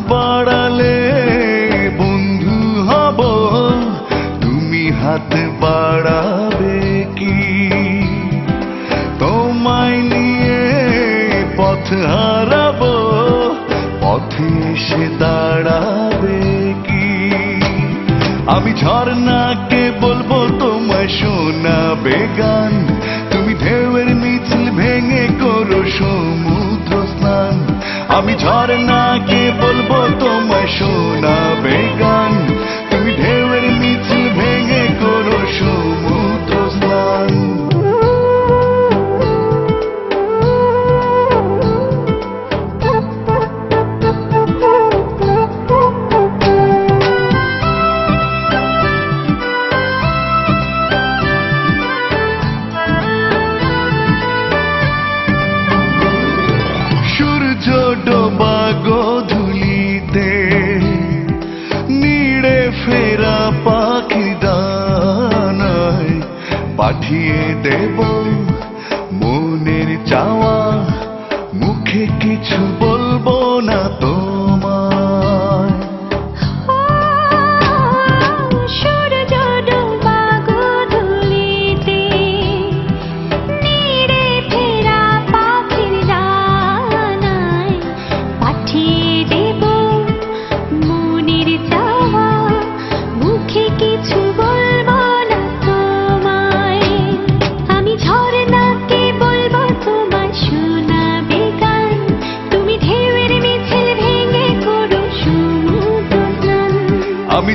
বাড়ালে বন্ধু হব। তুমি হাত বাড়াবে কি? তোমায় নিয়ে পথ হারাব, পথে সে দাঁড়াবে কি? আমি ঝর্ণাকে বলব, তোমায় শোনাবে গান। আমি ঝড় না বলব তোমায় শোনাবে গান। পাঠিয়ে দেব মনের চাওয়া। মুখে কিছু বলব না তো।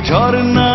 ঝর্ণা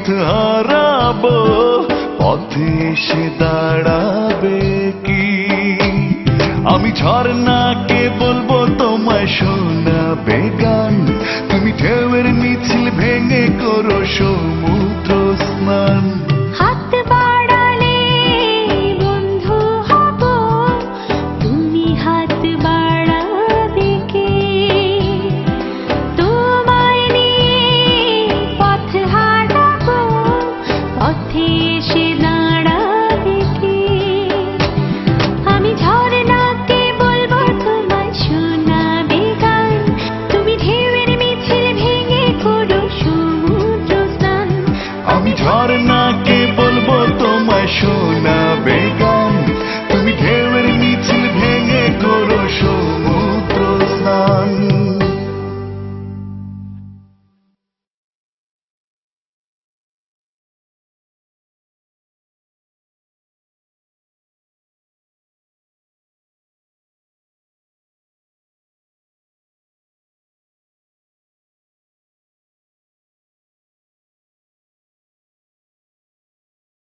পথ হারাবো, পথে এসে দাঁড়াবে কি? আমি ঝর্ণাকে বলব, তোমায় শোনাবে গান। তুমি ঢেউয়ের মিছিল ভেঙে করো সমূহ